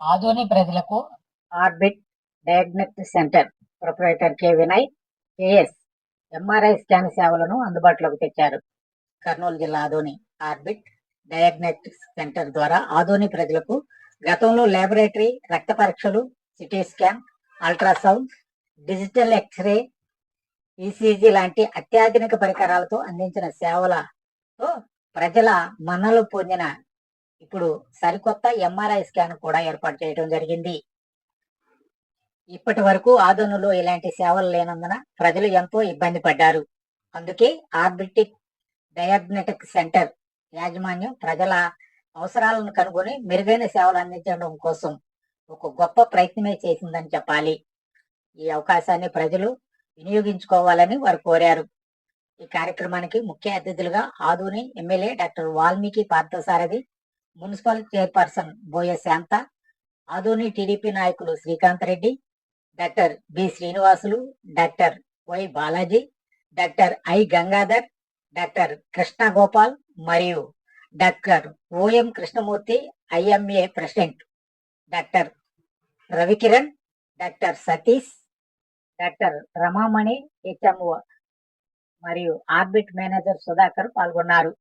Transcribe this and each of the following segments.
ఆదోని ప్రజలకు orbit diagnostic centre proprietor K Vinay K S MRI scan సేవలను అందుబాటులోకి తెచ్చారు. కర్నూలు జిల్లా ఆదోని ఆర్బిట్ డయాగ్నోస్టిక్ సెంటర్ ద్వారా ఆదోని ప్రజలకు గతంలో ల్యాబొరేటరీ రక్త పరీక్షలు city scan ultrasound digital X ray ECG లాంటి అత్యాధునిక పరికరాలతో అందించిన సేవలతో ప్రజల మన్నలు పొందిన ఇప్పుడు సరికొత్త ఎంఆర్ఐ స్కాన్ కూడా ఏర్పాటు చేయడం జరిగింది. ఇప్పటి వరకు ఆదోనులో ఇలాంటి సేవలు లేనందున ప్రజలు ఎంతో ఇబ్బంది పడ్డారు. అందుకే ఆర్బిటిక్ డయాగ్నెటిక్ సెంటర్ యాజమాన్యం ప్రజల అవసరాలను కనుగొని మెరుగైన సేవలు అందించడం కోసం ఒక గొప్ప ప్రయత్నమే చేసిందని చెప్పాలి. ఈ అవకాశాన్ని ప్రజలు వినియోగించుకోవాలని వారు కోరారు. ఈ కార్యక్రమానికి ముఖ్య అతిథులుగా Adoni MLA doctor Valmiki Parthasarathi municipal chairperson Boya Shanta Adoni TDP నాయకులు Srikanth Reddy doctor B Srinivasulu doctor Y Balaji doctor I Gangadhar doctor Krishna Gopal మరియు doctor O M Krishnamurthy IMA president doctor Ravikiran doctor Satish doctor Ramamani HMO మరియు orbit manager Sudhakar పాల్గొన్నారు.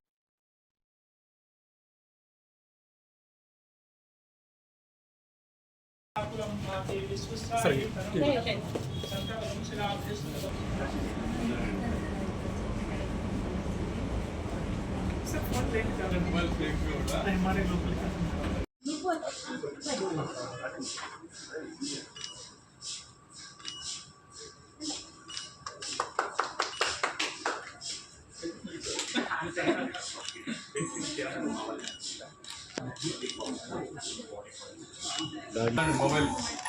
Mobile.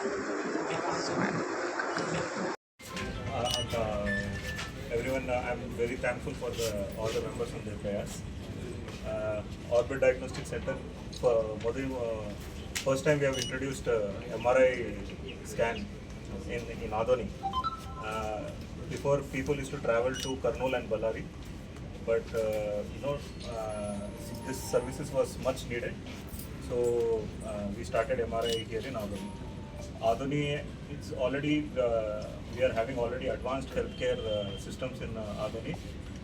everyone, uh, I'm very thankful for the, all the members on their prayers. Uh, Orbit Diagnostic Center, for Modi, uh, first time we have introduced uh, MRI scan in, in Adoni. Uh, before people used to travel to Karnool and Ballari, but uh, you know, uh, this services was much needed. So uh, we started MRI here in Adoni. Adoni, it's already, uh, we are having already advanced healthcare uh, systems in uh, Adoni.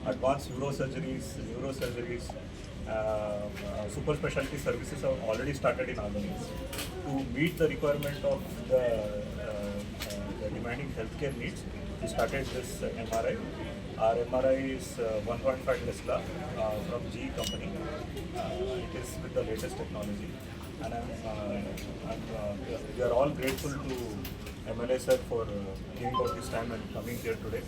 Advanced neurosurgeries, neurosurgeries, uh, uh, super specialty services have already started in Adoni. To meet the requirement of the, uh, uh, the demanding healthcare needs, we started this uh, MRI. Our MRI is uh, 1.5 Tesla uh, from GE company. Uh, it is with the latest technology and I'm, uh, I'm uh, we are all grateful to MLA sir for uh, giving out this time and coming here today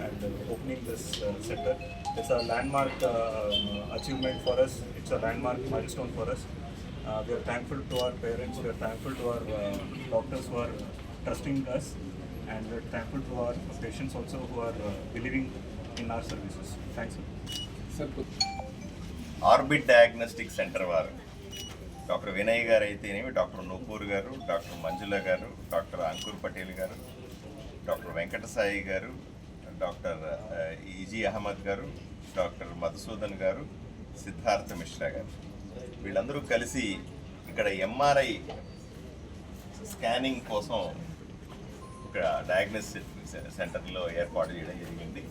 and uh, opening this uh. It's a landmark uh, achievement for us. It's a landmark milestone for us. Uh, we are thankful to our parents. We are thankful to our uh, doctors who are trusting us, and we are thankful to our patients also who are uh, believing in our services. Thanks, sir. Sir, Orbit Diagnostic Center, Warren. Doctor Vinay గారు అయితేనేమి doctor Nupur గారు doctor మంజుల గారు doctor Ankur Patel గారు doctor Venkatasai గారు doctor easy Ahmed గారు doctor Madhusudan గారు సిద్ధార్థ మిశ్రా గారు. వీళ్ళందరూ కలిసి ఇక్కడ ఎంఆర్ఐ స్కానింగ్ కోసం ఇక్కడ డయాగ్నోస్టిక్ సెంటర్లో ఏర్పాటు చేయడం జరిగింది.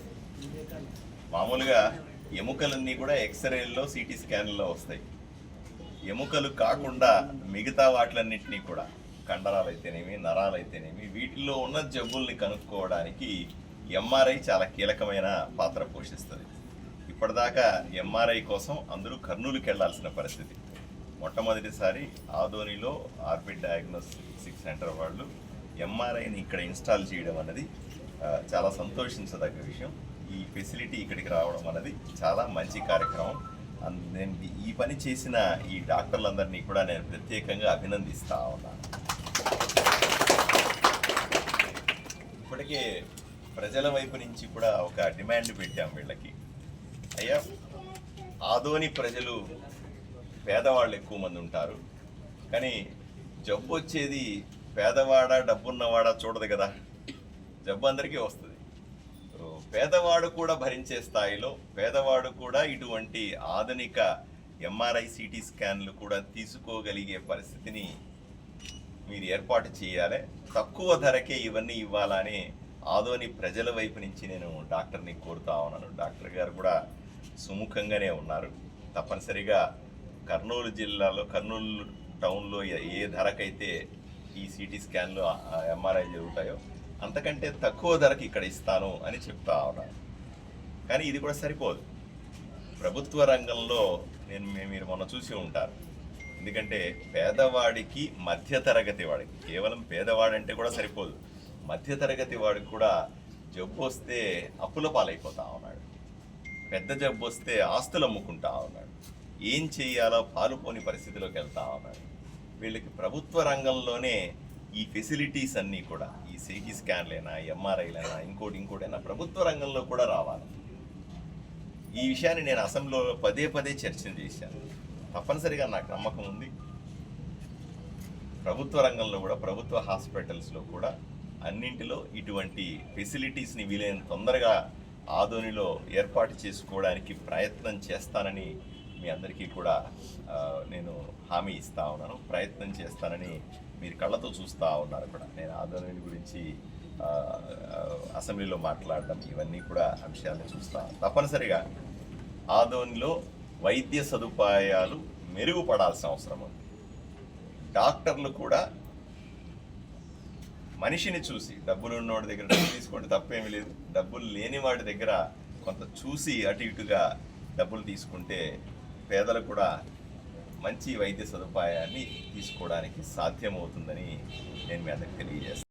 మామూలుగా ఎముకలన్నీ కూడా ఎక్స్రేల్లో సిటీ స్కాన్లో వస్తాయి. ఎముకలు కాకుండా మిగతా వాటిలన్నింటినీ కూడా కండరాలు అయితేనేమి నరాలు అయితేనేమి వీటిల్లో ఉన్న జబ్బుల్ని కనుక్కోవడానికి ఎంఆర్ఐ చాలా కీలకమైన పాత్ర పోషిస్తుంది. ఇప్పటిదాకా ఎంఆర్ఐ కోసం అందరూ కర్నూలుకి వెళ్ళాల్సిన పరిస్థితి. మొట్టమొదటిసారి ఆదోనిలో ఆర్బిట్ డయాగ్నోస్టిక్ సెంటర్ వాళ్ళు ఎంఆర్ఐని ఇక్కడ ఇన్స్టాల్ చేయడం అనేది చాలా సంతోషించదగ్గ విషయం. ఈ ఫెసిలిటీ ఇక్కడికి రావడం అనేది చాలా మంచి కార్యక్రమం. నేను ఈ- పని చేసిన ఈ డాక్టర్లందరినీ కూడా నేను ప్రత్యేకంగా అభినందిస్తా ఉన్నాను. ఇప్పటికే ప్రజల వైపు నుంచి కూడా ఒక డిమాండ్ పెట్టాం వీళ్ళకి. అయ్యా ఆదోని ప్రజలు పేదవాళ్ళు ఎక్కువ మంది ఉంటారు. కానీ జబ్బు వచ్చేది పేదవాడ డబ్బున్నవాడ చూడదు కదా. జబ్బు అందరికీ వస్తుంది. పేదవాడు కూడా భరించే స్థాయిలో పేదవాడు కూడా ఇటువంటి ఆధునిక ఎంఆర్ఐ సిటీ స్కాన్లు కూడా తీసుకోగలిగే పరిస్థితిని మీరు ఏర్పాటు చేయాలి. తక్కువ ధరకే ఇవన్నీ ఇవ్వాలని ఆదోని ప్రజల వైపు నుంచి నేను డాక్టర్ని కోరుతా ఉన్నాను. డాక్టర్ గారు కూడా సుముఖంగానే ఉన్నారు. తప్పనిసరిగా కర్నూలు జిల్లాలో కర్నూలు టౌన్లో ఏ- ధరకైతే ఈ సిటీ స్కాన్లు ఎంఆర్ఐ జరుగుతాయో అంతకంటే తక్కువ ధరకి ఇక్కడ ఇస్తాను అని చెప్తా ఉన్నాను కానీ ఇది కూడా సరిపోదు. ప్రభుత్వ రంగంలో నేను మీ- మీరు మొన్న చూసి ఉంటారు. ఎందుకంటే పేదవాడికి మధ్యతరగతి వాడికి కేవలం పేదవాడంటే కూడా సరిపోదు. మధ్యతరగతి వాడికి కూడా జబ్బు వస్తే అప్పుల పాలైపోతా ఉన్నాడు. పెద్ద జబ్బు వస్తే ఆస్తులు అమ్ముకుంటా ఉన్నాడు. ఏం చేయాలో పాలుపోని పరిస్థితిలోకి వెళ్తా ఉన్నాడు. వీళ్ళకి ప్రభుత్వ రంగంలోనే ఈ ఫెసిలిటీస్ అన్నీ కూడా ఈ సిటీ స్కాన్లైనా ఎంఆర్ఐలైనా ఇంకోటి ఇంకోటైనా ప్రభుత్వ రంగంలో కూడా రావాలి. ఈ విషయాన్ని నేను అసెంబ్లీలో పదే పదే చర్చలు చేశాను. తప్పనిసరిగా నాకు నమ్మకం ఉంది. ప్రభుత్వ రంగంలో కూడా ప్రభుత్వ హాస్పిటల్స్లో కూడా అన్నింటిలో ఇటువంటి ఫెసిలిటీస్ని వీలైన తొందరగా ఆధోనిలో ఏర్పాటు చేసుకోవడానికి ప్రయత్నం చేస్తానని మీ అందరికీ కూడా నేను హామీ ఇస్తా ఉన్నాను. ప్రయత్నం చేస్తానని మీరు కళ్ళతో చూస్తూ ఉన్నారు కూడా. నేను ఆదోని గురించి అసెంబ్లీలో మాట్లాడడం ఇవన్నీ కూడా అంశాలను చూస్తాను తప్పనిసరిగా ఆదోనిలో వైద్య సదుపాయాలు మెరుగుపడాల్సిన అవసరం ఉంది. డాక్టర్లు కూడా మనిషిని చూసి డబ్బులు ఉన్నవాడి దగ్గర డబ్బులు తీసుకోండి తప్పేమీ లేదు. డబ్బులు లేని వాడి దగ్గర కొంత చూసి అటు ఇటుగా డబ్బులు తీసుకుంటే పేదలకు కూడా మంచి వైద్య సదుపాయాన్ని తీసుకోవడానికి సాధ్యమవుతుందని నేను మీ అందరికి తెలియజేస్తాను